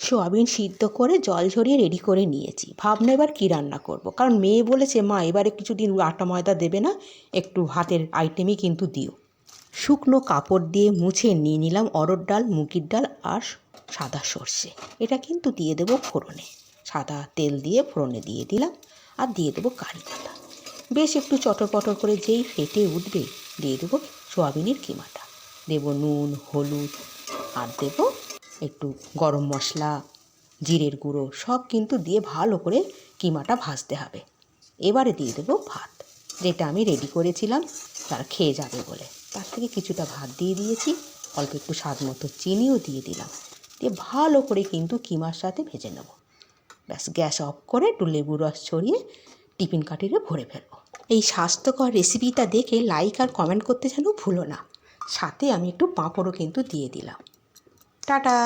Soybean সিদ্ধ করে জল ঝরিয়ে রেডি করে নিয়েছি। ভাবনা এবার কী রান্না করব। কারণ মেয়ে বলেছে, মা, এবারে কিছুদিন আটা ময়দা দেবে না, একটু হাতের আইটেমই কিন্তু দিও। শুকনো কাপড় দিয়ে মুছে নিয়ে নিলাম অরড় ডাল, মুগির ডাল আর সাদা সর্ষে। এটা কিন্তু দিয়ে দেবো ফোড়নে। সাদা তেল দিয়ে ফোড়নে দিয়ে দিলাম আর দিয়ে দেবো কারি পাতা। বেশ একটু চটর পটর করে যেই ফেটে উঠবে, দিয়ে দেবো সোয়াবিনের কিমাটা। দেবো নুন, হলুদ আর দেবো একটু গরম মশলা, জিরের গুঁড়ো সব কিন্তু দিয়ে ভালো করে কিমাটা ভাজতে হবে। এবারে দিয়ে দেবো ভাত। যেটা আমি রেডি করেছিলাম, তার খেয়ে যাবে বলে। তার থেকে কিছুটা ভাত দিয়ে দিয়েছি, অল্প একটু স্বাদ মতো চিনিও দিয়ে দিলাম। দিয়ে ভালো করে কিন্তু কিমার সাথে ভেজে নেব। ব্যাস, গ্যাস অফ করে একটু লেবু রস ছড়িয়ে টিফিন কাটিরে ভরে ফেলব। এই স্বাস্থ্যকর রেসিপিটা দেখে লাইক আর কমেন্ট করতে যেন ভুলো না। সাথে আমি একটু পাঁপড়ও কিন্তু দিয়ে দিলাম। টাটা।